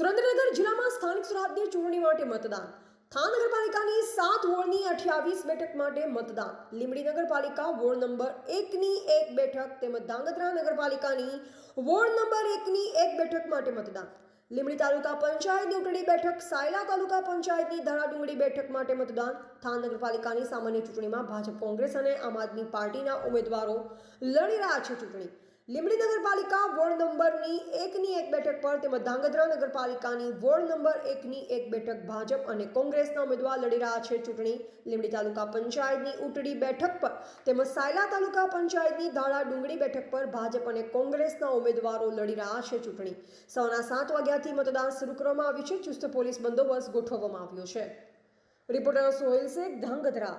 સુરેન્દ્રનગર જિલ્લામાં સ્થાનિક સ્વરાજ્ય ચૂંટણી માટે મતદાન. થાન નગરપાલિકાની સાત વોર્ડની અઠ્યાવીસ બેઠક માટે મતદાન. લીંબડી નગરપાલિકા વોર્ડ નંબર એકની એક બેઠક તેમજ ધાંગધ્રા નગરપાલિકાની વોર્ડ નંબર એકની એક બેઠક માટે મતદાન. લીંબડી તાલુકા પંચાયતની ઉટડી બેઠક, સાયલા તાલુકા પંચાયતની ધરાડુંગળી બેઠક માટે મતદાન. થાન નગરપાલિકાની સામાન્ય ચૂંટણીમાં ભાજપ, કોંગ્રેસ અને આમ આદમી પાર્ટીના ઉમેદવારો લડી રહ્યા છે ચૂંટણી. લીંબડી નગરપાલિકા વોર્ડ નંબરની એકની એક બેઠક પર તેમજ ધાંગધ્રા નગરપાલિકાની વોર્ડ નંબર એકની એક બેઠક ભાજપ અને કોંગ્રેસના ઉમેદવાર લડી રહ્યા છે ચૂંટણી. લીંબડી તાલુકા પંચાયતની ઉટડી બેઠક પર તેમજ સાયલા તાલુકા પંચાયતની ધાળા ડુંગળી બેઠક પર ભાજપ અને કોંગ્રેસના ઉમેદવારો લડી રહ્યા છે ચૂંટણી. સવારના સાત વાગ્યાથી મતદાન શરૂ કરવામાં આવ્યું છે. ચુસ્ત પોલીસ બંદોબસ્ત ગોઠવવામાં આવ્યો છે. રિપોર્ટર સોહેલ શેખ, ધાંગધ્રા.